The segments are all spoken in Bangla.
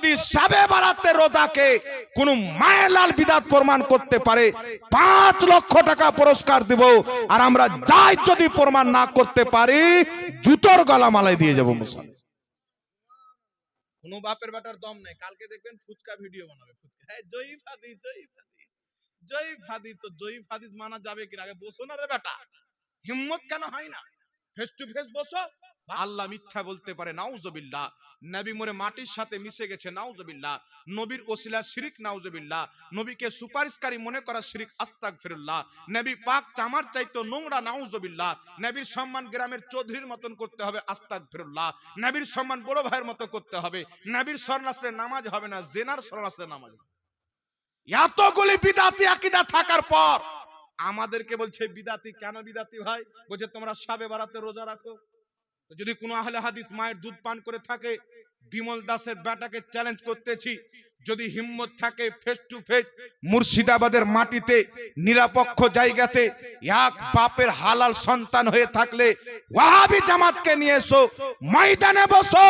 যদি সাবে বারাতে রোজাকে কোন মায়ের বিদাত প্রমাণ করতে পারে, পাঁচ লক্ষ টাকা পুরস্কার দেব আর আমরা যাই যদি প্রমাণ না করতে পারি, জুতোর গলা মালাই দিয়ে যাব মুসলমান কোনো বাপের বাটার দম নাই। কালকে দেখবেন ফুচকা ভিডিও আল্লাহ মিথ্যা বলতে পারে, নাউজবিল্লাহ। নবী মোরে মাটির সাথে মিশে গেছে, নাউজবিল্লাহ। নবীর ওসিলা শিরিক, নাউজবিল্লাহ। নবীকে সুপারিশকারী মনে করা শিরিক আস্তাক ফিরুল্লাহ নবী পাক চামার চাইতো নোংরা, নাউজবিল্লাহ। নবীর সম্মান গ্রামের চৌধুরীর মতন করতে হবে আস্তাক ফিরুল্লাহ নবীর সম্মান বড় ভাইয়ের মতো করতে হবে। নবীর স্মরণ নামাজ হবে না, জেনার স্মরণ নামাজ। এতগুলি বিদাতি আকিদা থাকার পর আমাদেরকে বলছে, বিদাতি কেন বিদাতি ভাই? বলছে, তোমরা সাবে বারাতে রোজা রাখো। যদি কোনো আহলে হাদিস মায়ের দুধ পান করে থাকে, বিমল দাসের বেটাকে চ্যালেঞ্জ করতেছি। যদি হিম্মত থাকে ফেস টু ফেস মুর্শিদাবাদের মাটিতে নিরাপক্ষ জায়গাতে এক বাপের হালাল সন্তান হয়ে থাকলে ওয়াহাবি জামাতকে নিয়ে এসো, ময়দানে বসো।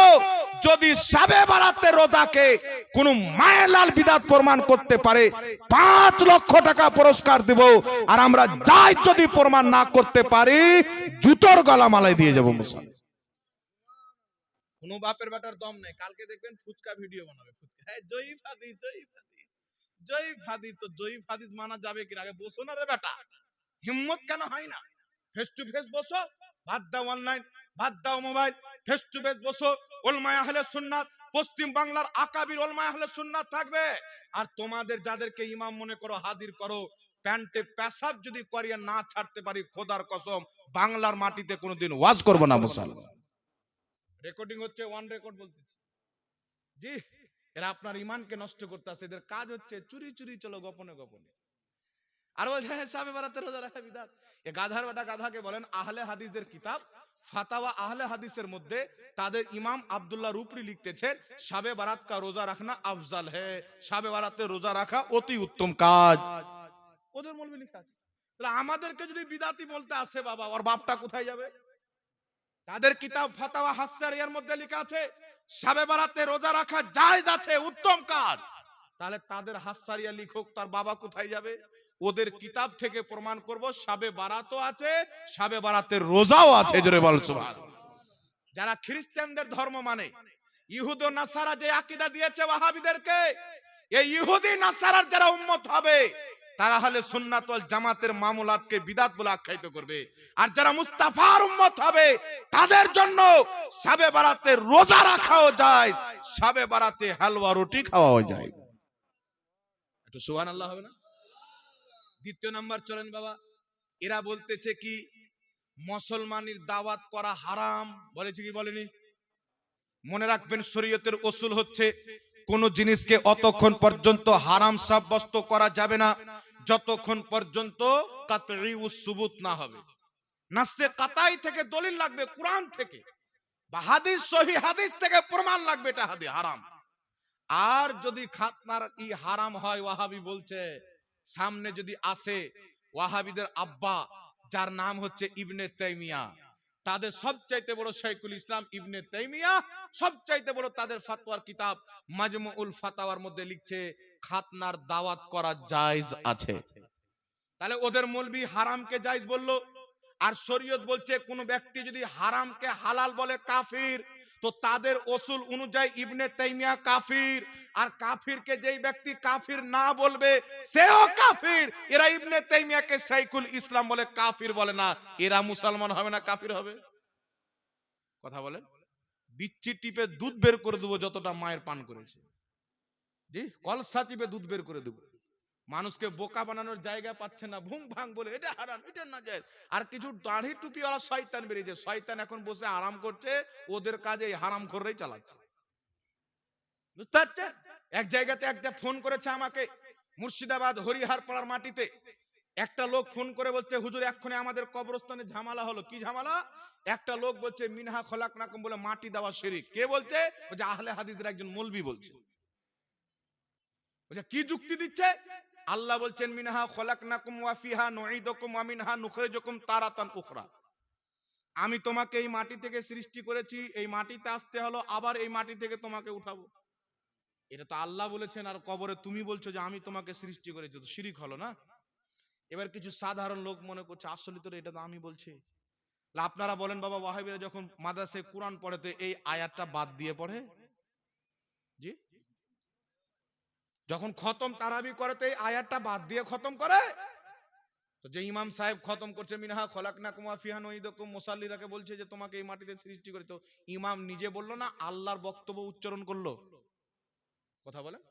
যদি সাবে বারাতে রোজাকে কোন মায়ের লাল বিদাত প্রমাণ করতে পারে, পাঁচ লক্ষ টাকা পুরস্কার দেব। আর আমরা যাই যদি প্রমাণ না করতে পারি, জুতোর গলা মালাই দিয়ে যাব মুসলমান। কোনো বাপের বাটার দম নাই। কালকে দেখবেন ফুচকা ভিডিও বানাবে। ফুচকা হ্যাঁ জয়ীফ হাদিস জয়ীফ হাদিস জয়ীফ হাদিস তো জয়ীফ হাদিস মানা যাবে কিনা? আগে বসো না রে বেটা। হিম্মত কেন হয় না? ফেস টু ফেস বসো, বাদ দাও অনলাইন বাদ দাও মোবাইল ফেস টু ফেস বসো। ওলমায় আহলে সুন্নাত, পশ্চিম বাংলার আকাবির ওলমায় আহলে সুন্নাত থাকবে। আর তোমাদের যাদেরকে ইমাম মনে করো হাজির করো, প্যান্টে পেশাব যদি করিয়া না ছাড়তে পারি, খোদার কসম, বাংলার মাটিতে কোনোদিন ওয়াজ করব না মুসলমান। রেকর্ডিং হচ্ছে ওয়ান রেকর্ড বলতেছি। জি এরা আপনার ইমানকে নষ্ট করতে আসে এদের কাজ হচ্ছে চুরি চুরি চলো গোপনে গোপনে। আর বলছে হ্যাঁ সাবে বারাতে রোজা রাখা বিদাত। এ গাধার বেটা গাধাকে বলেন আহলে হাদিসদের কিতাব ফাতাওয়া আহলে হাদিসের মধ্যে তাদের ইমাম আব্দুল্লাহ রুপরি লিখতেছেন সাবে বারাত কা রোজা রাখনা আফজাল হে সাবে বারাতে রোজা রাখা অতি উত্তম কাজ। ওদের মলবি লেখা আছে। তাহলে আমাদেরকে যদি বিদাতি বলতে আসে বাবা ওর বাপটা কোথায় যাবে? তাদের কিতাব ফাতাওয়া হাসার এর মধ্যে লেখা আছে, সাবে বারাতে রোজা রাখা জায়েজ আছে, উত্তম কাজ তাহলে তাদের হাসারিয়া লিখক, তার বাবা কোথায় যাবে ওদের কিতাব থেকে প্রমাণ করব, সাবে বারাতও আছে, সাবে বারাতের রোজাও আছে, জোরে বল সুবহানাল্লাহ। যারা খ্রিস্টানদের ধর্ম মানে ইহুদ নাসারা যে আকীদা দিয়েছে ওয়াহাবিদেরকে, এই ইহুদি, নাসারার যারা উম্মত হবে তারা হলে সুন্নাত জামাতের মামুলাতকে বিদাত বলে আখ্যায়িত করবে। আর যারা মুস্তাফার উম্মত হবে, তাদের জন্য সাবে বারাতে রোজা রাখাও যায়, সাবে বারাতে হালুয়া রুটি খাওয়াও যায়। একটু সুবহানাল্লাহ হবে না? দ্বিতীয় নাম্বার চলেন বাবা। এরা বলতেছে কি, মুসলমানের দাওয়াত করা হারাম। বলেছে কি বলেনি। মনে রাখবেন শরীয়তের ওসুল হচ্ছে কোন জিনিসকে অতক্ষণ পর্যন্ত হারাম সাব্যস্ত করা যাবে না, যতক্ষণ পর্যন্ত কাতরি সুবুত না হবে। নাসে কাতাই থেকে দলিল লাগবে, কোরআন থেকে। বা হাদিস, সহি হাদিস থেকে প্রমাণ লাগবে এটা হাদি হারাম। আর যদি খাতনার ই হারাম হয়, ওয়াহাবি বলছে, সামনে যদি আসে, ওয়াহাবিদের আব্বা, যার নাম হচ্ছে ইবনে তাইমিয়া তাদের সবচাইতে বড় শেখুল ইসলাম ইবনে তাইমিয়া, সবচাইতে বড় তাদের ফাতোয়ার কিতাব মাজমুউল ফাতাওয়ার মধ্যে লিখছে, খাতনার দাওয়াত করা জায়েজ আছে। তাহলে ওদের মৌলবি হারামকে জায়েজ বলল, আর শরীয়ত বলছে, কোন ব্যক্তি যদি হারামকে হালাল বলে কাফির তো তাদের ওসুল অনুযায়ী ইবনে তাইমিয়া কাফির। আর কাফিরকে যেই ব্যক্তি কাফির না বলবে, সেও কাফির। এরা ইবনে তাইমিয়াকে সাইকুল ইসলাম বলে কাফির বলে না। এরা মুসলমান হবে না, কাফির হবে? কথা বলেন। বিচ্ছি টিপে দুধ বের করে দেবো যতটা মায়ের পান করেছে। জি, কলসা চিপে দুধ বের করে দেবো। মানুষকে বোকা বানানোর জায়গা পাচ্ছে না ভুং ভাং বলে, এটা হারাম, এটা না যায় আর কিছু দাড়ি টুপিওয়ালা শয়তান বেরিয়েছে, শয়তান এখন বসে আরাম করছে, ওদের কাজে হারাম করেই চালাচ্ছে। বুঝতে পারছেন? এক জায়গাতে একটা ফোন করেছে আমাকে, মুর্শিদাবাদ হরিহার পাড়ার মাটিতে। একটা লোক ফোন করে বলছে, হুজুর, এক্ষুনি আমাদের কবরস্থানে ঝামেলা হলো। কি ঝামেলা? একটা লোক বলছে, মিনহা খোলাক নাকম বলে মাটি দেওয়া শিরিক। কে বলছে? বলছে, আহলে হাদিসের একজন মৌলবি বলছে। বলছে, কি যুক্তি দিচ্ছে? আল্লাহ বলছেন, মিনহা খলাকনাকুম ওয়া ফিহা নুঈদুকুম ওয়া মিনহা নুখরিজুকুম তারাতান উখরা। আমি তোমাকে এই মাটি থেকে সৃষ্টি করেছি, এই মাটিতে আসতে হলো, আবার এই মাটি থেকে তোমাকে উঠাবো। এটা তো আল্লাহ বলেছেন, আর কবরে তুমি বলছো যে আমি তোমাকে সৃষ্টি করেছি, তো শিরিক হলো না? এবার কিছু সাধারণ লোক মনে করছে, আসলে তো এটা তো আমি বলছি। আপনারা বলেন, বাবা ওয়াহাবিরা যখন মাদ্রাসায় কোরআন পড়ে, তো এই আয়াতটা বাদ দিয়ে পড়ে? জি? যখন খতম তারাবি করে, তো এই আয়াতটা বাদ দিয়ে খতম করে? তো যে ইমাম সাহেব খতম করছে, মিনহা খলাক না কুমা ফিহান ওইদকুম মুসাল্লিরাকে বলছে যে, তোমাকে এই মাটিতে সৃষ্টি করে। তো ইমাম নিজে বলল না, আল্লাহর বক্তব্য উচ্চারণ করল। কথা বলেন?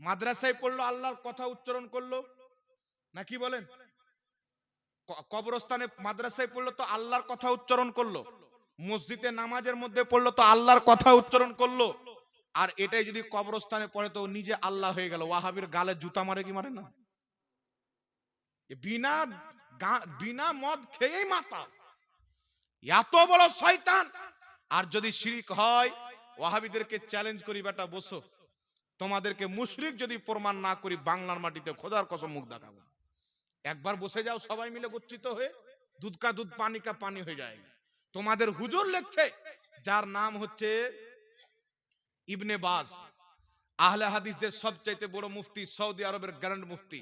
মাদ্রাসায় পড়ল, আল্লাহর কথা উচ্চারণ করল। না কি বলেন? কবরস্থানে মাদ্রাসায় পড়ল, তো আল্লাহর কথা উচ্চারণ করল। মসজিদে নামাজের মধ্যে পড়ল, তো আল্লাহর কথা উচ্চারণ করল। আর এটাই যদি কবরস্থানে পড়ে তো নিজে আল্লাহ হয়ে গেল। ওয়াহাবির গালে জুতা মারে কি মারে না? বিনা বিনা মদ খেয়েই মাতা। এত বড় শয়তান! আর যদি শিরিক হয়, ওয়াহাবিদেরকে চ্যালেঞ্জ করি, বেটা বসো। তোমাদেরকে মুশরিক যদি প্রমাণ না করি, বাংলার মাটিতে খোদার কসম মুখ দেখাবো। একবার বসে যাও সবাই মিলে গচ্ছিত হয়ে, দুধ কা দুধ, পানি কা পানি হয়ে যায় তোমাদের হুজুর লেখছে, যার নাম হচ্ছে ইবনে বাস, আহলে হাদিসদের সবচাইতে বড় মুফতি সৌদি আরবের গ্র্যান্ড মুফতি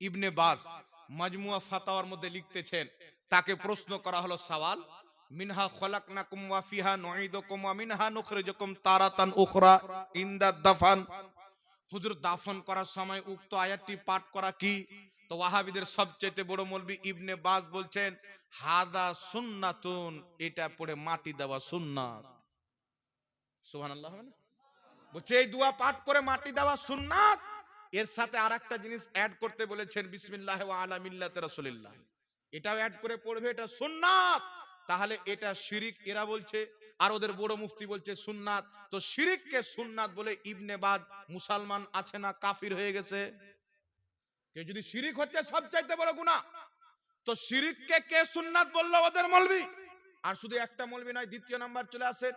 ইবনে বাস মাজমুয়া ফাতাওয়ার মধ্যে লিখতেছেন, তাকে প্রশ্ন করা হলো সওয়াল, মিনহা খলাকনাকুম ওয়া ফিহা নুঈদুকুম ওয়া মিনহা নুখরিজুকুম তারাতান উখরা ইনদা দাফান। হুজুর, দাফন করার সময় উক্ত আয়াতটি পাঠ করা কি? তো ওয়াহাবিদের সবচেয়ে বড় মৌলবি ইবনে বাজ বলছেন, হাদা সুন্নাতুন, এটা পড়ে মাটি দেওয়া সুন্নাত। সুবহানাল্লাহ হবে না? বলছে, এই দোয়া পাঠ করে মাটি দেওয়া সুন্নাত। এর সাথে আর একটা জিনিস অ্যাড করতে বলেছেন, বিসমিল্লাহ ওয়া আলা মিল্লাতে রাসূলিল্লাহ। এটাও অ্যাড করে পড়বে, এটা সুন্নাত। তাহলে এটা শিরিক এরা বলছে, আর ওদের বড় মুফতি বলছে সুন্নাত। তো শিরিককে সুন্নাত বলে ইবনে বাদ মুসলমান আছে না কাফির হয়ে গেছে? কে যদি শিরিক হচ্ছে, সবচাইতে বড় গুনাহ। তো শিরিককে কে সুন্নাত বলল? ওদের মলবি। আর শুধু একটা মলবি নয়, দ্বিতীয় নাম্বার চলে আসে,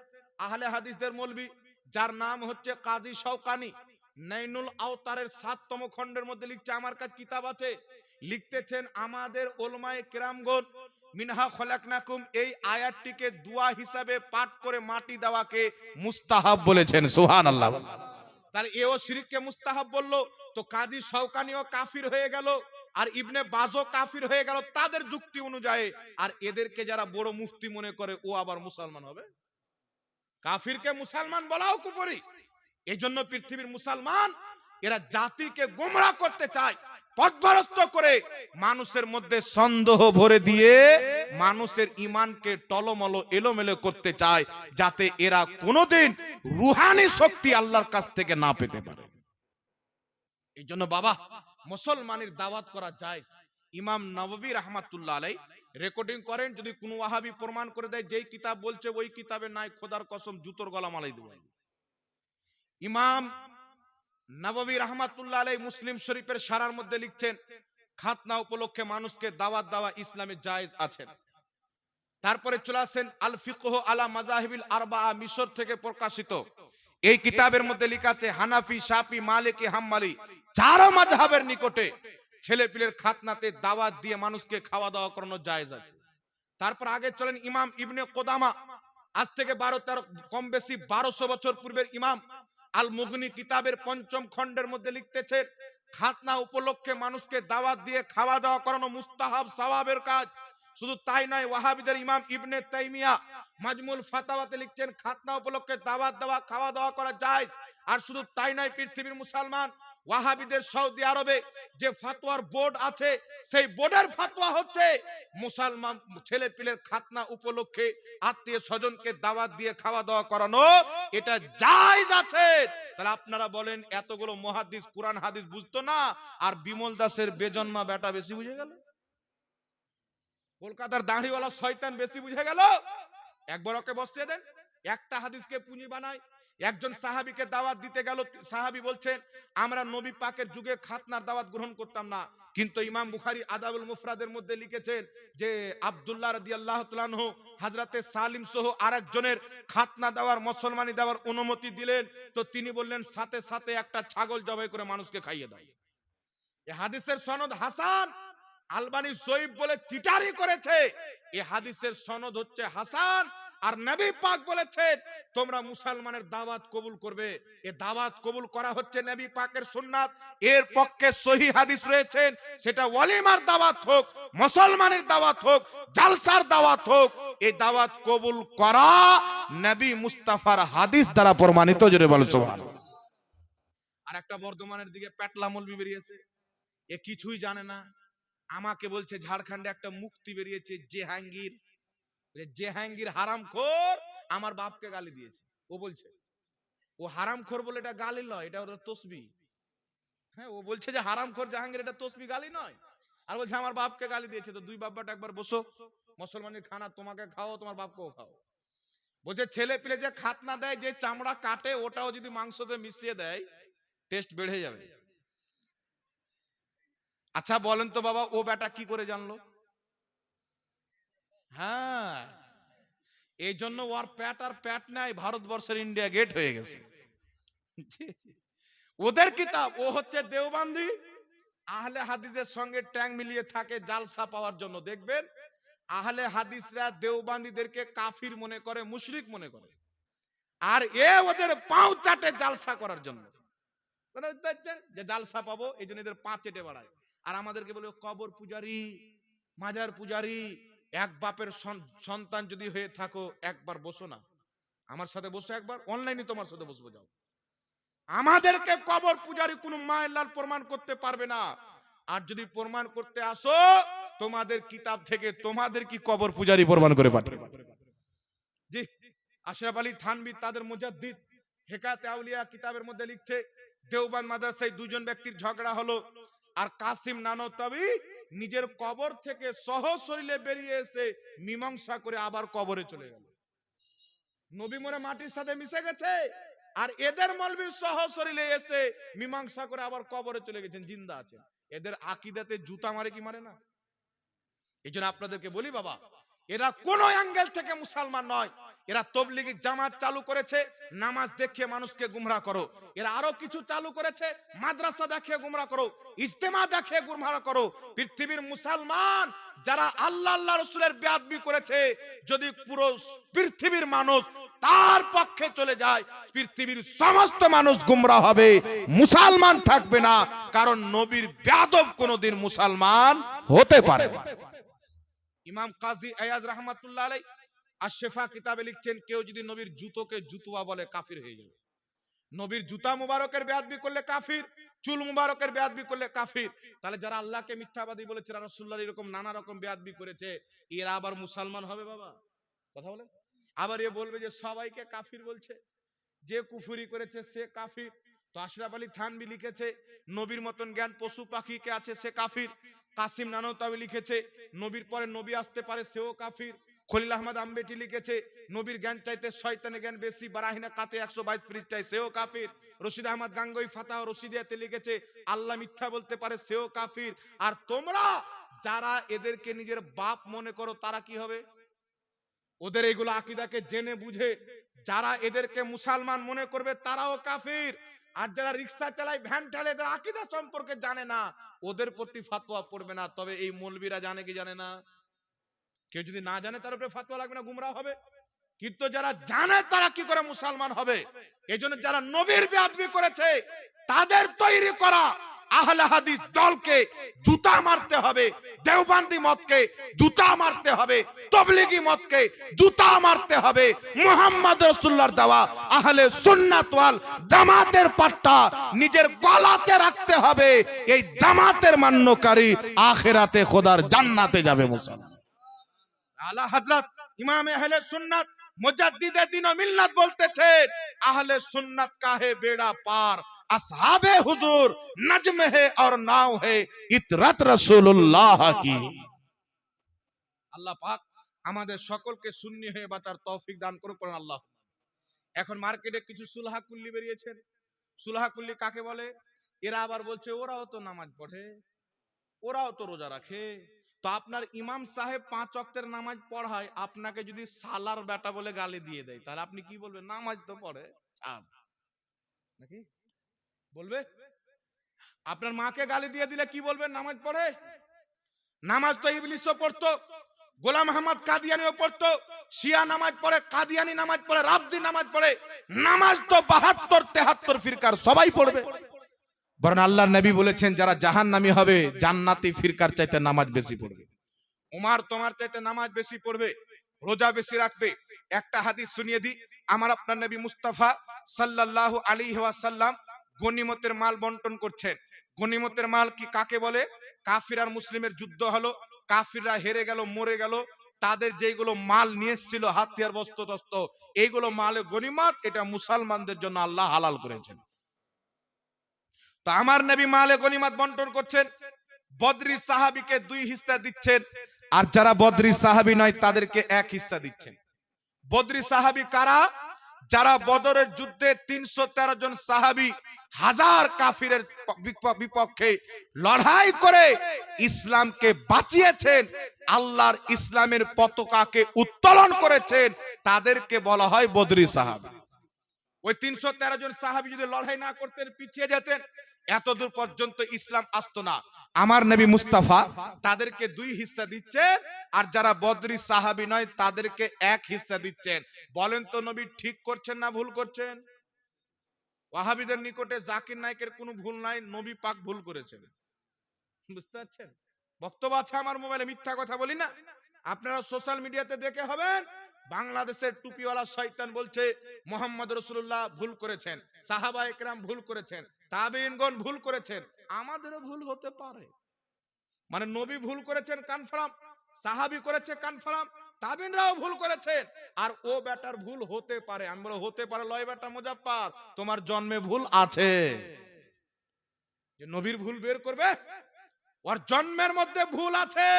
আহলে হাদিসদের মলবি। যার নাম হচ্ছে কাজী শওকানি। নাইনুল আওতারের সাততম খণ্ডের মধ্যে লিখছে, আমার কাছে কিতাব আছে। লিখতেছেন আমাদের ওলমায়ে কেরামগণ, মিনহা খলাকনাকুম, এই আয়াতটিকে দোয়া হিসাবে পাঠ করে মাটি দেওয়াকে মুস্তাহাব বলেছেন। সুবহানাল্লাহ। তাহলে এও শিরিককে মুস্তাহাব বলল, তো কাজী শওকানিও কাফির হয়ে গেল, আর ইবনে বাজও কাফির হয়ে গেল, তাদের যুক্তি অনুযায়ী। আর এদেরকে যারা বড় মুফতি মনে করে, ও আবার মুসলমান হবে? কাফিরকে মুসলমান বলাও কুফরি। এই জন্য পৃথিবীর মুসলমান, এরা জাতিকে গোমরা করতে চায়, পথভ্রষ্ট করে মানুষের মধ্যে সন্দেহ ভরে দিয়ে মানুষের ইমানকে টলমল, এলোমেলো করতে চায়, যাতে এরা কোনোদিন রুহানি শক্তি আল্লাহর কাছ থেকে না পেতে পারে। এই জন্য বাবা, মুসলমানের দাওয়াত করা যায় ইমাম নববী রহমাতুল্লাহ আলাই রেকর্ডিং করেন, যদি কোন ওয়াহাবি প্রমাণ করে দেয়, যেই কিতাব বলছে, ওই কিতাবে নাই খোদার কসম জুতোর গলা মালাই দেব। ইমাম নববী রহমাতুল্লাহ আলাই মুসলিম শরীফের সারার মধ্যে লিখছেন, খাতনা উপলক্ষে মানুষকে দাওয়াত দেওয়া ইসলামে জায়েজ আছেন তারপরে চলে আসেন আল ফিকহ আলা মাজাহিবিল আরবা মিশর থেকে প্রকাশিত। এই কিতাবের মধ্যে লেখা আছে, হানাফি, শাফি, মালিকি, হাম্মালি, চারো মাযহাবের নিকটে ছেলে পিলের খাতনাতে দাওয়াত দিয়ে মানুষকে খাওয়া দাওয়া করানো জায়েজ আছে। তারপর আগে চলেন ইমাম ইবনে কোদামা। আজ থেকে বারো, তেরো, কম বেশি বারোশো বছর পূর্বের ইমাম। আল মুগনি কিতাবের পঞ্চম খণ্ডের মধ্যে লিখতেছে খাতনা উপলক্ষে মানুষকে দাওয়াত দিয়ে খাওয়া দাওয়া করানো মুস্তাহাব, সওয়াবের কাজ। শুধু তাই নয়, ওয়াহাবিদের ইমাম ইবনে তাইমিয়া মাজমুল ফাতাওয়াতে লিখছেন, খাতনা উপলক্ষে দাওয়াত দেওয়া, খাওয়া দাওয়া করা যায় আর শুধু তাই নয়, পৃথিবীর মুসলমান ওয়াহাবিদের সৌদি আরবে যে ফাতোয়ার বোর্ড আছে, সেই বোর্ডের ফাতোয়া হচ্ছে মুসলমান ছেলে পিলের খাতনা উপলক্ষে আত্মীয় স্বজনকে দাওয়াত দিয়ে খাওয়া দাওয়া করানো, এটা জায়েজ আছে। তাহলে আপনারা বলেন, এতগুলো মহাদিস কোরআন হাদিস বুঝতো না, আর বিমল দাসের বেজন্মা বেটা বেশি বুঝে গেল? কলকাতার দাঁড়িওয়ালা শয়তান বেশি বুঝে গেল? একবার ওকে বসিয়ে দেন, একটা হাদিসকে পুঁজি বানায় একজন সাহাবীকে দাওয়াত দিতে গেল, সাহাবী বলছেন আমরা নবী পাকের যুগে খাতনার দাওয়াত গ্রহণ করতাম না। কিন্তু ইমাম বুখারী আদাবুল মুফরাদের মধ্যে লিখেছেন যে, আব্দুল্লাহ রাদিয়াল্লাহু তাআলা আনহু, হযরতে সালিম সহ আরেকজনের খাতনা দেওয়ার, মুসলমানি দেওয়ার অনুমতি দিলেন। তো তিনি বললেন, সাথে সাথে একটা ছাগল জবাই করে মানুষকে খাইয়ে দেয় হাদিসের সনদ হাসান। আলবানি জয়ীব বলে চিটারি করেছে। এ হাদিসের সনদ হচ্ছে হাসান। আর নবী পাক বলেছেন, তোমরা মুসলমানের দাওয়াত কবুল করবে। এ দাওয়াত কবুল করা হচ্ছে নবী পাকের সুন্নাত। এর পক্ষে সহি হাদিস রয়েছেন, সেটা ওয়ালিমার দাওয়াত হোক, মুসলমানের দাওয়াত হোক, জালসার দাওয়াত হোক এই দাওয়াত কবুল করা নবী মুস্তাফার হাদিস দ্বারা প্রমাণিত, জোরে বলো সুবহানাল্লাহ। আর একটা বর্ধমানের দিকে প্যাটলা মলবি বেরিয়েছে। এ কিছুই জানে না। আমাকে বলছে, ঝাড়খণ্ডে একটা মুক্তি বেরিয়েছে, জেহাঙ্গীর। জেহাঙ্গীর হারামখোর আমার বাপকে গালি দিয়েছে। ও বলছে, ও হারামখোর বলে এটা গালি নয়, এটা ওর তসবি। হ্যাঁ ও বলছে যে, হারামখোর, জাহাঙ্গীর এটা তসবি, গালি নয়। আর বলছে, আমার বাপকে গালি দিয়েছে, তো দুই বাপটা একবার বসো। মুসলমানের খানা তোমাকে খাও তোমার বাপকেও খাও বলছে ছেলে পিলে যে খাতনা দেয়, যে চামড়া কাটে, ওটাও যদি মাংসতে মিশিয়ে দেয় টেস্ট বেড়ে যাবে। আচ্ছা বলেন তো বাবা, ও বেটা কি করে জানলো? হ্যাঁ। এই জন্য ওর প্যাট আর প্যাট নাই, ভারতবর্ষের ইন্ডিয়া গেট হয়ে গেছে। ওদের কিতাব, ও হচ্ছে দেওবান্দি। আহলে হাদিসের সঙ্গে ট্যাং মিলিয়ে থাকে, জালসা পাওয়ার জন্য, দেখবেন? আহলে হাদিসরা দেওবান্দিদেরকে কাফির মনে করে, মুশরিক মনে করে। আর এ ওদের পাও চাটে জালসা করার জন্য। পারছেন? যে জালসা পাবো, এই জন্য এদের পাঁচ চেটে বাড়ায়। আর আমাদেরকে বলে কবর পূজারি, মাজার পূজারি এক বাপের সন্তান যদি হয়ে থাকো, একবার বসো না। আমার সাথে বসো একবার অনলাইনে তোমার সাথে বসবো, যাও। আমাদেরকে কবর পূজারি কোনো মায়ের লাল প্রমাণ করতে পারবে না। আর যদি প্রমাণ করতে আসো, তোমাদের কিতাব থেকে তোমাদের কি কবর পূজারি প্রমাণ করে পাঠাবে? জি, আশরাফ আলী থানবি তাদের মুজাদ্দিদ হেকাতে আউলিয়া কিতাবের মধ্যে লিখছে, দেওবান মাদ্রাসায় দুজন ব্যক্তির ঝগড়া হলো, আর কাসিম নানতাবি নিজের কবর থেকে সহ শরীরে বেরিয়ে এসে মীমাংসা করে আবার কবরে চলে গেল। নবী মরে মাটির সাথে মিশে গেছে, আর এদের মলবি সহ শরীরে এসে মীমাংসা করে আবার কবরে চলে গেছেন, জিন্দা আছেন। এদের আকিদাতে জুতা মারে কি মারে না? এই আপনাদেরকে বলি বাবা, এরা কোন অ্যাঙ্গেল থেকে মুসলমান নয়। এরা তবলিগি জামাত চালু করেছে নামাজ দেখিয়ে মানুষকে গুমরা করো। এরা আরও কিছু চালু করেছে মাদ্রাসা দেখিয়ে গুমরা করো ইজতেমা দেখিয়ে গুমরা করো। পৃথিবীর মুসলমান যারা আল্লাহ আল্লাহ রসুলের বেয়াদবি করেছে যদি পুরো পৃথিবীর মানুষ তার পক্ষে চলে যায় পৃথিবীর সমস্ত মানুষ গুমরা হবে। মুসলমান থাকবে না কারণ নবীর বেয়াদব কোনোদিন মুসলমান হতে পারে ইমাম কাজী আয়াজ রহমাতুল্লাহ আলাই আশেফা কিতাবে লিখছেন, কেউ যদি নবীর জুতোকে জুতুয়া বলে, কাফির হয়ে যাবে। নবীর জুতা মুবারকের বেয়াদবি করলে কাফির, চুল মুবারকের বেয়াদবি করলে কাফির। তাহলে যারা আল্লাহকে মিথ্যাবাদী বলেছে রাসূলুল্লাহ এরকম নানা রকম বেয়াদবি করেছে, এরা আবার মুসলমান হবে বাবা। কথা বলেন? আবার এ বলবে যে, সবাইকে কাফির বলছে। যে কুফুরি করেছে, সে কাফির। তো আশরাফ আলী থানবি লিখেছে, নবীর মতন জ্ঞান পশু পাখিকে আছে, সে কাফির। কাসিম নানতাবি লিখেছে, নবীর পরে নবী আসতে পারে, সেও কাফির। খলিল আহমদ আম্বেটি লিখেছে, নবীর জ্ঞান চাইতে শয়তানের জ্ঞান বেশি, বারাহিনা কাতে একশো বাইশ পৃষ্ঠায় সেও কাফির। রশিদ আহমদ গাঙ্গই ফাতাহ রশিদিয়াতে লিখেছে, আল্লাহ মিথ্যা বলতে পারে, সেও কাফির। আর তোমরা যারা এদেরকে নিজের বাপ মনে করো, তারা কি হবে? ওদের এইগুলো আকিদাকে জেনে বুঝে, যারা এদেরকে মুসলমান মনে করবে, তারাও কাফির। আর যারা রিক্সা চালায়, ভ্যান ঠেলে, এদের আকিদা সম্পর্কে জানে না, ওদের প্রতি ফাতোয়া পড়বে না। তবে এই মৌলবীরা জানে কি জানে না? কেউ যদি না জানে, তার উপরে ফাতোয়া লাগবে না গুমরা হবে। কিন্তু যারা জানে, তারা কি করে মুসলমান হবে? এই জন্য যারা নবীর বেয়াদবি করেছে, তাদের তৈরি করা আহলে হাদিস দলকে জুতা মারতে হবে, দেওবান্দি মতকে জুতা মারতে হবে, তবলিগি মতকে জুতা মারতে হবে। মুহাম্মদ রসুল্লাহর দেওয়া, আহলে সুন্নাত ওয়াল জামাতের পাট্টা নিজের গলাতে রাখতে হবে। এই জামাতের মান্যকারী আখেরাতে খোদার জান্নাতে যাবে মুসলমান। আলা ইমাম আহলে সুন্নাত মুজাদ্দিদে দিন মিল্লাত আহলে সুন্নাত কাহে বেড়া পার? আসহাবে হুজুর, নজম হে আর নাও হে ইতরাত রাসূলুল্লাহ কি? আল্লাহ পাক আমাদের সকলকে সুন্নি হয়ে বাঁচার তৌফিক দান করুক পড়েন আল্লাহ। এখন মার্কেটে কিছু সুলহা কুল্লি বেরিয়েছেন। সুলহা কুল্লি কাকে বলে? এরা আবার বলছে, ওরাও তো নামাজ পড়ে, ওরাও তো রোজা রাখে। তো আপনার ইমাম সাহেব পাঁচ অক্তের নামাজ পড়ায়, আপনাকে যদি সালার বেটা বলে গালি দিয়ে দেয়, তাহলে আপনি কি বলবেন? নামাজ তো পড়ে, ছাড়। নাকি? বলবে? আপনার মাকে গালি দিয়ে দিলে কি বলবেন? নামাজ পড়ে? নামাজ তো ইবলিসও পড়তো, গোলাম আহমদ কাদিয়ানিও পড়তো, শিয়া নামাজ পড়ে, কাদিয়ানি নামাজ পড়ে, রাবজি নামাজ পড়ে, নামাজ তো বাহাত্তর, তেহাত্তর ফিরকার সবাই পড়বে। বরং আল্লাহর নবী বলেছেন, যারা জাহান্নামী হবে, জান্নাতি ফিরকার চাইতে নামাজ বেশি পড়বে। উমার তোমার চাইতে নামাজ বেশি পড়বে, রোজা বেশি রাখবে। একটা হাদিস শুনিয়ে দিই, আমার আপনার নবী মুস্তাফা সাল্লাল্লাহু আলাইহি ওয়াসাল্লাম গনিমতের মাল বন্টন করছেন। গনিমতের মাল কি কাকে বলে? কাফির আর মুসলিমের যুদ্ধ হলো, কাফিররা হেরে গেল, মরে গেল, তাদের যেগুলো মাল নিয়ে এসেছিল, হাতিয়ার বস্ত্র তস্ত্র এইগুলো মালে গনিমত, এটা মুসলমানদের জন্য আল্লাহ হালাল করেছেন। তো আমার নবী মালে গনিমত বন্টন করছেন, বদরি সাহাবিকে দুই হিস্সা দিচ্ছেন, আর যারা বদরি সাহাবি নয় তাদেরকে এক হিস্সা দিচ্ছেন। বদরি সাহাবি কারা? যারা বদরের যুদ্ধে তিনশো তেরো জন সাহাবি হাজার কাফিরের বিপক্ষে লড়াই করে ইসলামকে বাঁচিয়েছেন, আল্লাহর ইসলামের পতাকাকে উত্তোলন করেছেন, তাদেরকে বলা হয় বদরি সাহাবি। ওই তিনশো তেরো জন সাহাবি যদি লড়াই না করতেন, পিছিয়ে যেতেন এতদূর পর্যন্ত ইসলাম আসতো না। আমার নবী মুস্তাফা তাদেরকে দুই হিস্সা দিচ্ছেন, আর যারা বদরি সাহাবি নয়, তাদেরকে এক হিস্সা দিচ্ছেন। বলেন তো নবী, ঠিক করছেন না ভুল করছেন? ওয়াহাবিদের নিকটে জাকির নায়কের কোনো ভুল নাই, নবী পাক ভুল করেছেন। বুঝতে পারছেন? বক্তব্য আছে আমার মোবাইলে, মিথ্যা কথা বলি না। আপনারা সোশ্যাল মিডিয়াতে দেখে হবেন বাংলাদেশের টুপিওয়ালা শয়তান বলছে, মোহাম্মদ রসুল্লাহ ভুল করেছেন, সাহাবা একরাম ভুল করেছেন তাবিনগণ ভুল করেছেন, আমাদেরও ভুল হতে পারে। মানে নবী ভুল করেছেন কনফার্ম সাহাবি করেছে কনফার্ম তাবিনরাও ভুল করেছেন। আর ও বেটার ভুল হতে পারে। আমি বলে হতে পারে, লয় বেটা মুজাফফর, তোমার জন্মে ভুল আছে। যে নবীর ভুল বের করবে, ওর জন্মের মধ্যে ভুল আছে।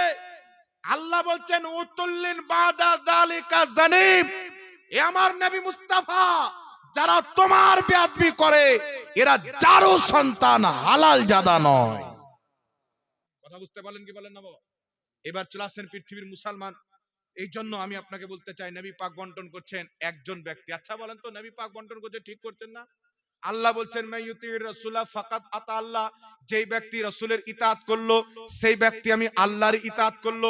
আল্লাহ বলছেন, উতুল্লিন বাদা দালিকা জানিম। এ আমার নবী মুস্তাফা, যারা তোমার বেয়াদবি করে, এরা যারও সন্তান, হালাল জাদা নয়। কথা বুঝতে পারলেন কি বলেন না এবার চলে আসেন পৃথিবীর মুসলমান। এই জন্য আমি আপনাকে বলতে চাই, নবী পাক বন্টন করছেন একজন ব্যক্তি। আচ্ছা বলেন তো, নবী পাক বন্টন করছে, ঠিক করছেন না? আল্লাহ বলছেন রাসূলা ফাকাত আতা আল্লাহ। যেই ব্যক্তি রাসূলের ইতাআত করল, সেই ব্যক্তি আমি আল্লাহর ইতাআত করল।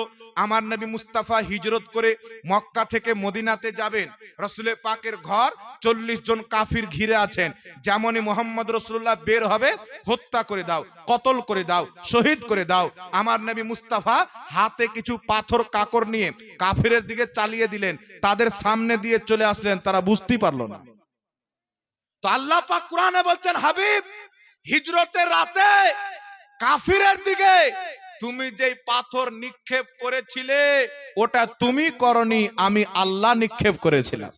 আমার নবী মুস্তাফা হিজরত করে মক্কা থেকে মদিনাতে যাবেন। রাসূলের পাকের ঘর চল্লিশ জন কাফির ঘিরে আছেন। যেমনই মোহাম্মদ রসুল্লাহ বের হবে, হত্যা করে দাও, কতল করে দাও, শহীদ করে দাও। আমার নবী মুস্তাফা হাতে কিছু পাথর কাকর নিয়ে কাফিরের দিকে চালিয়ে দিলেন। তাদের সামনে দিয়ে চলে আসলেন, তারা বুঝতেই পারল না। তো আল্লাহ পাক কোরআনে বলছেন, হাবিব, হিজরতের রাতে কাফিরের দিকে তুমি যেই পাথর নিক্ষেপ করেছিলে, ওটা তুমি করনি, আমি আল্লাহ নিক্ষেপ করেছিলাম।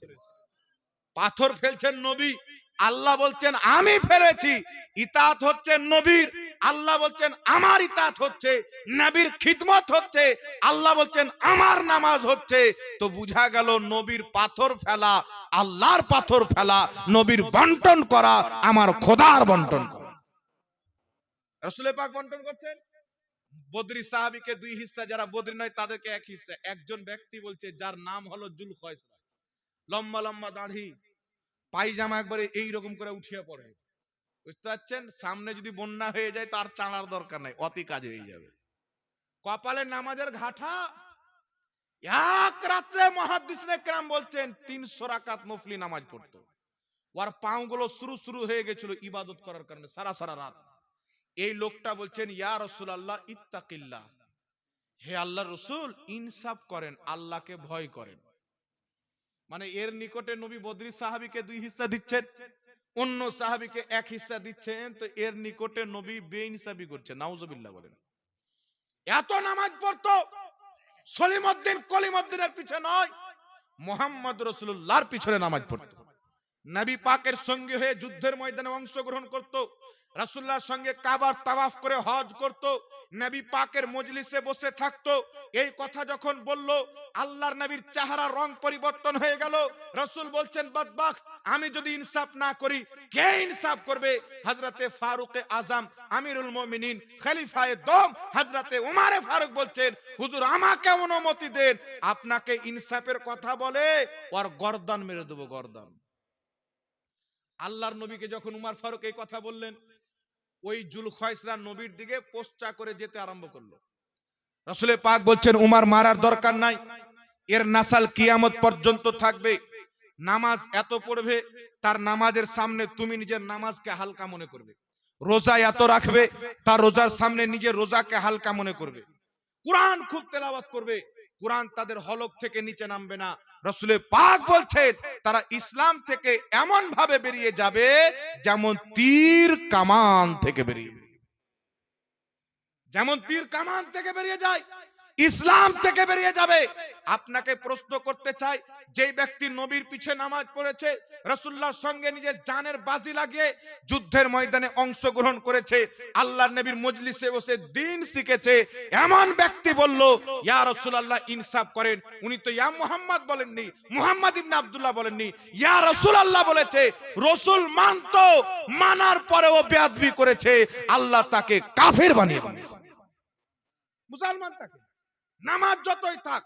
পাথর ফেলছেন নবী। আল্লাহ বলছেন, আমি ফেলেছি ইতাত হচ্ছে নবীর। আল্লাহ বলছেন, আমার ইতাত হচ্ছে। নবীর খিদমত হচ্ছে। আল্লাহ বলছেন, আমার নামাজ হচ্ছে। তো বুঝা গেল নবীর পাথর ফেলা, আল্লাহর পাথর ফেলা, নবীর বন্টন করা, আমার খোদার বন্টন করা। রসুলের পাক বন্টন করছেন? বদরি সাহাবিকে দুই হিস্সা, যারা বদরি নয়, তাদেরকে এক হিস্সা। একজন ব্যক্তি বলছে, যার নাম হলো জুল খয়সরা লম্বা লম্বা দাড়ি। পায়জামা একবারে এই রকম করে উঠিয়ে পড়ে। বুঝতে পারছেন? সামনে যদি বন্যা হয়ে যায়, তার চালার দরকার নাই, অতি কাজ হয়ে যাবে। কপালে নামাজের ঘাটা। এক রাত্রে মহাদিস কেরাম বলছেন, তিনশো রাকাত নফলি নামাজ পড়তো। ওর পাও গুলো শুরু শুরু হয়ে গেছিল ইবাদত করার কারণে, সারা সারা রাত। এই লোকটা বলছেন, ইয়া রসুল আল্লাহ ইত্তাকিল্লাহ। হে আল্লাহ রসুল, ইনসাফ করেন, আল্লাহকে ভয় করেন। মানে এর নিকটে নবী বদরি সাহাবিকে দুই হিস্সা দিচ্ছেন, অন্য সাহাবিকে এক হিস্সা দিচ্ছেন, তো এর নিকটে নবী বেইনসাবি করছে নাউজুবিল্লাহ বলেন। এত নামাজ পড়তো, সলিমউদ্দিন কলিমউদ্দিনের পিছনে নয়, মোহাম্মদ রসুল্লাহর পিছনে নামাজ পড়তো। নবী পাকের সঙ্গে হয়ে যুদ্ধের ময়দানে অংশগ্রহণ করত, রাসূলুল্লাহর সঙ্গে কাবার তাওয়াফ করে হজ করত, নবী পাকের মজলিসে বসে থাকতো। এই কথা যখন বলল, আল্লাহর নবীর চেহারা রং পরিবর্তন হয়ে গেল। রসুল বলছেন বদবাখ আমি যদি ইনসাফ না করি, কে ইনসাফ করবে? হযরতে ফারুকে আজম আমিরুল মুমিনিন, খলিফায়ে দম, হযরতে উমারে ফারুক বলছেন, হুজুর, আমাকে অনুমতি দেন। আপনাকে ইনসাফের কথা বলে ওর গর্দান মেরে দেবো, গর্দান। আল্লাহর নবীকে যখন উমার ফারুক এই কথা বললেন, ওই জুলখয়সরা নবীর দিকে পোস্টা করে যেতে আরম্ভ করল। রসুলে পাক বলছেন, উমার মারার দরকার নাই। এর নাসাল কিয়ামত পর্যন্ত থাকবে। নামাজ এত পড়বে, তার নামাজের সামনে তুমি নিজের নামাজকে হালকা মনে করবে। রোজা এত রাখবে, তার রোজার সামনে নিজের রোজাকে হালকা মনে করবে। কোরআন খুব তেলাওয়াত করবে। কোরআন তাদের হলক থেকে নিচে নামবে না। রসুলে পাক বলছেন তারা ইসলাম থেকে এমন ভাবে বেরিয়ে যাবে যেমন তীর কামান থেকে বেরিয়ে যেমন তীর কামান থেকে বেরিয়ে যায় ইসলাম থেকে বেরিয়ে যাবে। আপনাকে প্রশ্ন করতে চাই যে ব্যক্তি নবীর পিছে নামাজ পড়েছে রসুল্লাহর সঙ্গে নিজের জানের বাজি লাগিয়ে যুদ্ধের ময়দানে অংশগ্রহণ করেছে আল্লাহ নবীর মজলিসে বসে দিন শিখেছে, এমন ব্যক্তি বলল, ইয়া রসুল্লাহ ইনসাফ করেন। উনি তো ইয়া মুহাম্মদ বলেননি, মুহাম্মদ ইবনে আব্দুল্লাহ বলেননি, ইয়া রসুলাল্লাহ বলেছে, রসুল মানতো, মানার পরেও বেয়াদবি করেছে। আল্লাহ তাকে কাফের বানিয়ে দিয়েছে মুসলমান তাকে। নামাজ যতই থাক,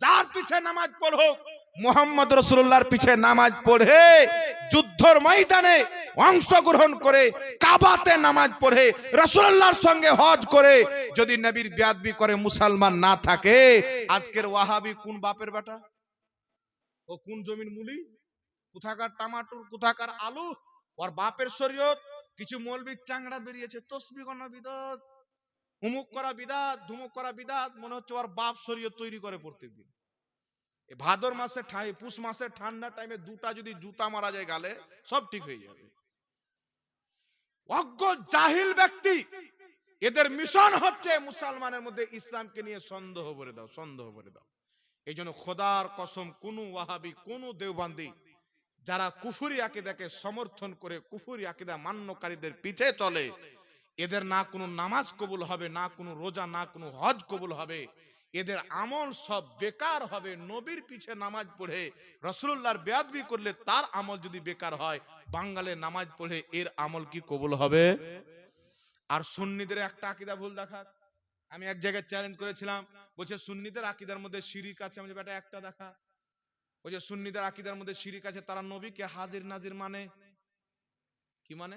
যার পিছে নামাজ পড়ো, মোহাম্মদ রসুল্লাহর পিছে নামাজ পড়ে, যুদ্ধর ময়দানে অংশগ্রহণ করে, কাবাতে নামাজ পড়ে রসুল্লাহর সঙ্গে হজ করে, যদি নবীর বেয়াদবি করে মুসলমান না থাকে, আজকের ওয়াহাবি কোন বাপের বেটা? ও কোন জমির মুলি? কোথাকার টমাটোর, কোথাকার আলু? ওর বাপের শরীয়ত, কিছু মৌলবীর চাংড়া বেরিয়েছে, তসবি গণা বিদত উমুক করা বিদাত, ধুমুক করা বিদাত, মনে হচ্ছে ওর বাপ শরীয়ত তৈরি করে প্রত্যেকদিন। ভাদর মাসে পুষ মাসে ঠান্ডা টাইমে দুটা যদি জুতা মারা যায় গালে, সব ঠিক হয়ে যাবে। অজ্ঞ জাহিল ব্যক্তি, এদের মিশন হচ্ছে মুসলমানের মধ্যে ইসলামকে নিয়ে সন্দেহ ভরে দাও, সন্দেহ ভরে দাও। এই জন্য খোদার কসম, কোন ওয়াহাবি, কোন দেওবান্দি যারা কুফুরি আকিদাকে সমর্থন করে কুফুরি আকিদা মান্যকারীদের পিছে চলে এদের না কোনো নামাজ কবুল হবে, না কোনো রোজা, না কোনো হজ কবুল হবে। এদের আমল সব বেকার হবে। নবীর পিছে নামাজ পড়ে রসুল্লাহর বেয়াদবি করলে তার আমল যদি বেকার হয়, বাঙ্গালে নামাজ পড়ে, এর আমল কি কবুল হবে? আর সুন্নিদের একটা আকিদা ভুল দেখা আমি এক জায়গায় চ্যালেঞ্জ করেছিলাম, বলছে সুন্নিদের আকিদার মধ্যে শিরিক আছে। আমি বেটা, একটা দেখা। বলছে, সুন্নিদের আকিদার মধ্যে শিরিক আছে, তারা নবীকে হাজির নাজির মানে। কি মানে?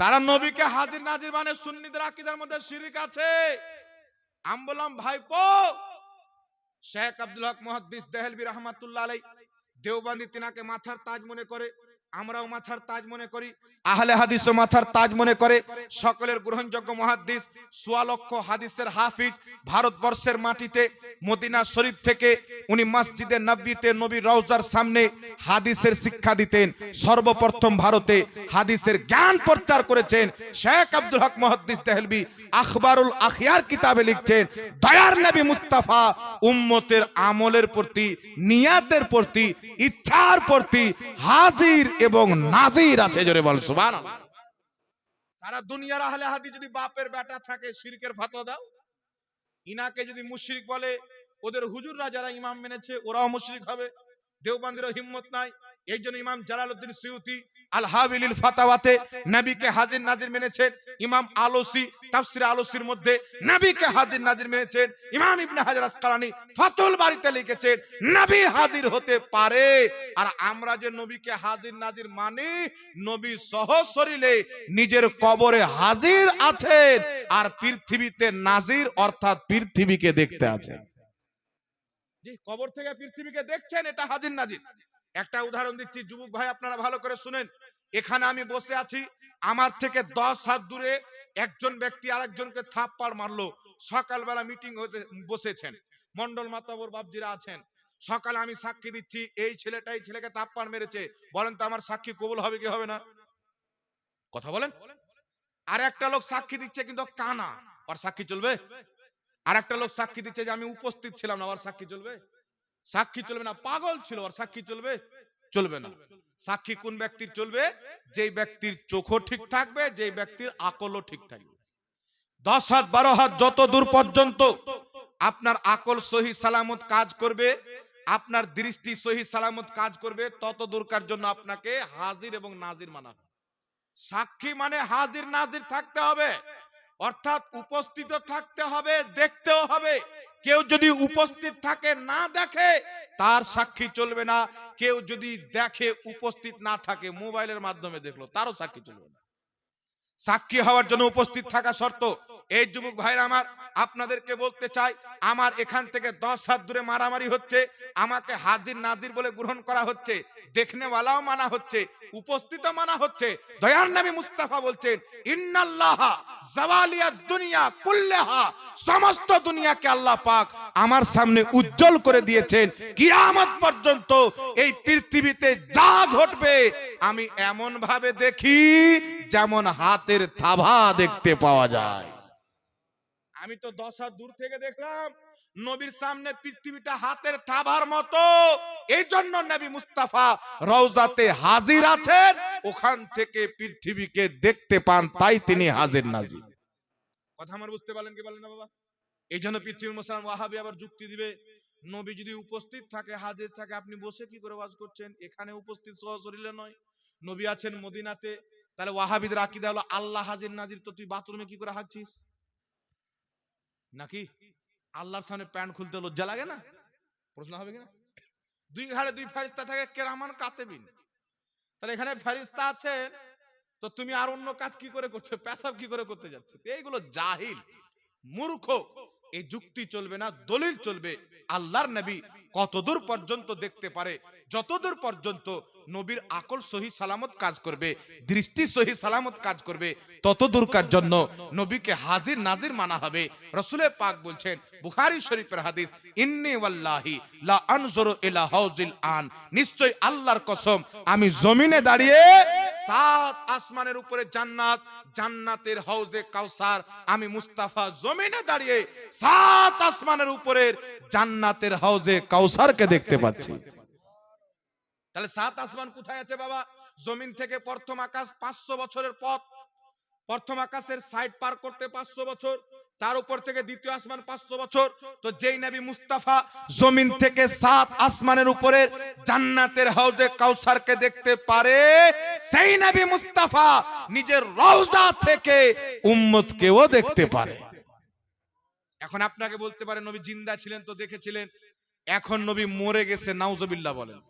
তারা নবীকে হাজির নাজির মানে সুন্নিদের আকিদার মধ্যে শিরিক আছে। আমি বললাম ভাইপো শেখ আব্দুল হক মহাদিস দেহলবি রহমাতুল্লাহ আলাই দেওবান্দি তিনাকে মাথার তাজ মনে করে আমরাও মাথার তাজ মনে করি, আহলে হাদিসও মাথার তাজ মনে করে। সকলের গ্রহণযোগ্য মহাদ্দিস সোয়া লক্ষ হাদিসের হাফিজ, ভারতবর্ষের মাটিতে, মদিনা শরীফ থেকে উনি মসজিদে নব্বীতে নবী রওজার সামনে হাদিসের শিক্ষা দিতেন। সর্বপ্রথম ভারতে হাদিসের জ্ঞান প্রচার করেছেন শেখ আব্দুল হক মহাদ্দিস তেহলবি আখবারুল আখিয়ার কিতাবে লিখছেন, দয়ার নবী মুস্তাফা উম্মতের আমলের প্রতি, নিয়াতের প্রতি, ইচ্ছার প্রতি হাজির এবং নাজির আছে জোরে বল সুবান সারা দুনিয়ার আহলে হাদিস যদি বাপের বেটা থাকে, শিরকের ফাতোয়া দাও। ইনাকে যদি মুশরিক বলে, ওদের হুজুররা যারা ইমাম মেনেছে, ওরাও মুশরিক হবে। দেওবন্দিরও হিম্মত নাই। এই জন্য ইমাম জালালউদ্দিন সিউতি আল হাবিলিল ফাতাওয়াতে নবীকে হাজির নাজির মেনেছেন। ইমাম আলোসি তাফসির আলোসির মধ্যে নবীকে হাজির নাজির মেনেছেন। ইমাম ইবনে হাজার আসকালানি ফাতুল বাড়িতে লিখেছেন, নবী হাজির হতে পারে। আর আমরা যে নবীকে হাজির নাজির মানি, নবী সহ শরীরে নিজের কবরে হাজির আছেন আর পৃথিবীতে নাজির অর্থাৎ পৃথিবীকে দেখতে আছেন। কবর থেকে পৃথিবীকে দেখছেন, এটা হাজির নাজির। একটা উদাহরণ দিচ্ছি, যুবক ভাই, আপনারা ভালো করে শুনেন। এখানে আমি বসে আছি, আমার থেকে দশ হাত দূরে একজন ব্যক্তি আরেকজনকে থাপ্পড় মারলো। সকালবেলা মিটিং হয়েছে, বসেছেন। মন্ডল মাতাবর বাবজিরা আছেন। সকালে আমি সাক্ষী দিচ্ছি, এই ছেলেটা এই ছেলেকে থাপ্পড় মেরেছে। বলেন তো আমার সাক্ষী কবুল হবে কি হবে না? কথা বলেন। আর একটা লোক সাক্ষী দিচ্ছে কিন্তু কানা। আর সাক্ষী চলবে? আর একটা লোক সাক্ষী দিচ্ছে যে আমি উপস্থিত ছিলাম না আর সাক্ষী চলবে? সাক্ষী চলবে না, পাগল ছিল আর সাক্ষী চলবে চলবে না। সাক্ষী কোন ব্যক্তির চলবে? যে ব্যক্তির চোখও ঠিক থাকবে যে ব্যক্তির আকলও ঠিক থাকবে। দশ হাত, বারো হাত, যত দূর পর্যন্ত আপনার আকল সহি সালামত কাজ করবে, আপনার দৃষ্টি সহি সালামত কাজ করবে, তত দূরকার জন্য আপনাকে হাজির এবং নাজির মানা। সাক্ষী মানে হাজির, নাজির থাকতে হবে। অর্থাৎ উপস্থিত থাকতে হবে, দেখতেও হবে। কেউ যদি উপস্থিত থাকে, না দেখে, তার সাক্ষী চলবে না। কেউ যদি দেখে, উপস্থিত না থাকে, মোবাইলের মাধ্যমে দেখল, তারও সাক্ষী চলবে না। সাক্ষী হওয়ার জন্য উপস্থিত থাকা শর্ত এই যুবক ভাইরা আমার, আপনাদেরকে বলতে চাই, আমার এখান থেকে দশ হাত দূরে মারামারি হচ্ছে, আমাকে হাজির নাজির বলে গ্রহণ করা হচ্ছে, দেখনেওয়ালাও মানা হচ্ছে উপস্থিত মানা হচ্ছে। দয়ার নবী মুস্তাফা বলছেন, ইন্নাল্লাহ জাওয়ালিয়া দুনিয়া কুল্লাহা সমস্ত দুনিয়াকে আল্লাহ পাক আমার সামনে উজ্জ্বল করে দিয়েছেন। কিয়ামত পর্যন্ত এই পৃথিবীতে যা ঘটবে, আমি এমন ভাবে দেখি যেমন হাতের থাবা দেখতে পাওয়া যায়। আমি তো দশ হাত দূর থেকে দেখলাম নবীর সামনে পৃথিবীটা হাতের থাবার মতো। এই জন্য নবী মুস্তাফা রওজাতে হাজির আছেন। ওখান থেকে পৃথিবীকে দেখতে পান, তাই তিনি হাজির নাজির কথা আমার বুঝতে পারলেন কি বলেন না বাবা? এই জন্য পৃথিবীর মুসলমান ওয়াহাবি আবার যুক্তি দিবে, নবী যদি উপস্থিত থাকে, হাজির থাকে, আপনি বসে কি করে ওয়াজ করছেন? এখানে উপস্থিত সহশরীরে নয়। নবী আছেন মদিনাতে। তাহলে ওয়াহাবিদের আকিদা হলো, আল্লাহ হাজির নাজির, তো তুই বাথরুমে কি করে হাঁকছিস নাকি? আল্লাহর সামনে প্যান্ট খুলতে লজ্জা লাগে না? প্রশ্ন হবে কিনা? দুই ঘাড়ে দুই ফেরিস্তা থাকে, কেরামান, কাতেবিন। তাহলে এখানে ফেরিস্তা আছে, তো তুমি আর অন্য কাজ কি করে করছ? পেশাব কি করে করতে যাচ্ছ? এইগুলো জাহিল, মূর্খ। এই যুক্তি চলবে না, দলিল চলবে। আল্লাহর নবী কতদূর পর্যন্ত দেখতে পারে, যতদূর পর্যন্ত নবীর আকল সহি সালামত কাজ করবে, দৃষ্টি সহি সালামত কাজ করবে ততদূরকার জন্য নবীকে হাজির নাজির মানা হবে। রসুলের পাক বলছেন, বুখারী শরীফের হাদিস, ইন্নি ওয়াল্লাহি লা আনজুরু ইলা হাউজিল আন। নিশ্চয় আল্লাহর কসম, আমি জমিনে দাঁড়িয়ে সাত আসমানের উপরে জান্নাত, জান্নাতের হাউজে কাউসার, আমি মুস্তাফা জমিনে দাঁড়িয়ে সাত আসমানের উপরের জান্নাতের হাউজে কাউসারকে দেখতে পাচ্ছি। তাহলে সাত আসমান কোথায় আছে বাবা? জমিন থেকে প্রথম আকাশ পাঁচশো বছরের পথ। প্রথম আকাশের সাইড পার করতে পাঁচশো বছর, তার উপর থেকে দ্বিতীয় আসমান পাঁচশো বছর। তো যেই নবী মুস্তাফা জমিন থেকে সাত আসমানের উপরে জান্নাতের হাউজে কাউসারকে দেখতে পারে, সেই নবী মুস্তাফা নিজের রওজা থেকে উম্মতকেও দেখতে পারে। এখন আপনাকে বলতে পারে, নবী জিন্দা ছিলেন তো দেখেছিলেন। এখন নবী মরে গেছে, নাউজবিল্লাহ বলেন।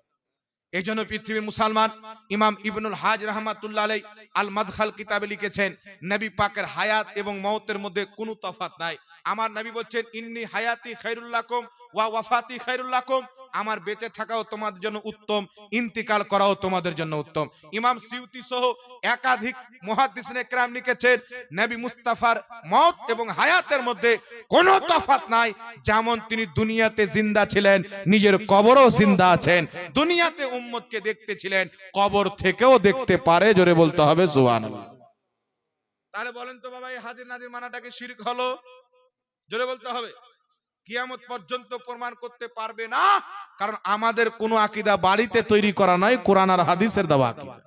এই জন্য পৃথিবীর মুসলমান ইমাম ইবনুল হাজ রহমাতুল্লাহ আলাই আল মাদখাল কিতাবে লিখেছেন, নবী পাকের হায়াত এবং মওতের মধ্যে কোনো তফাত নাই। আমার নবী বলছেন, ইন্নি হায়াতি খাইরুল্লাকুম ওয়া ওয়াফাতি খাইরুল্লাকুম আমার বেঁচে থাকাও তোমাদের জন্য উত্তম, ইন্তিকাল করাও তোমাদের জন্য উত্তম। ইমাম সিউতি সহ একাধিক মুহাদ্দিসিনে কেরাম লিখেছেন, নবী মুস্তাফার মত এবং হায়াতের মধ্যে কোনো তফাত নাই, যেমন তিনি দুনিয়াতে জিন্দা ছিলেন, নিজের কবরও জিন্দা আছেন। দুনিয়াতে উম্মতকে দেখতে ছিলেন, কবর থেকেও দেখতে পারে, জোরে বলতে হবে, সুবহানাল্লাহ। তাহলে বলেন তো বাবা, এই হাজির নাজির মানাটাকে শিরক হলো? জোরে বলতে হবে। কিয়ামত পর্যন্ত প্রমাণ করতে পারবে না। কারণ আমাদের কোনো আকিদা বাড়িতে তৈরি করা নয় কোরআন আর হাদিসের দেওয়া আকিদা।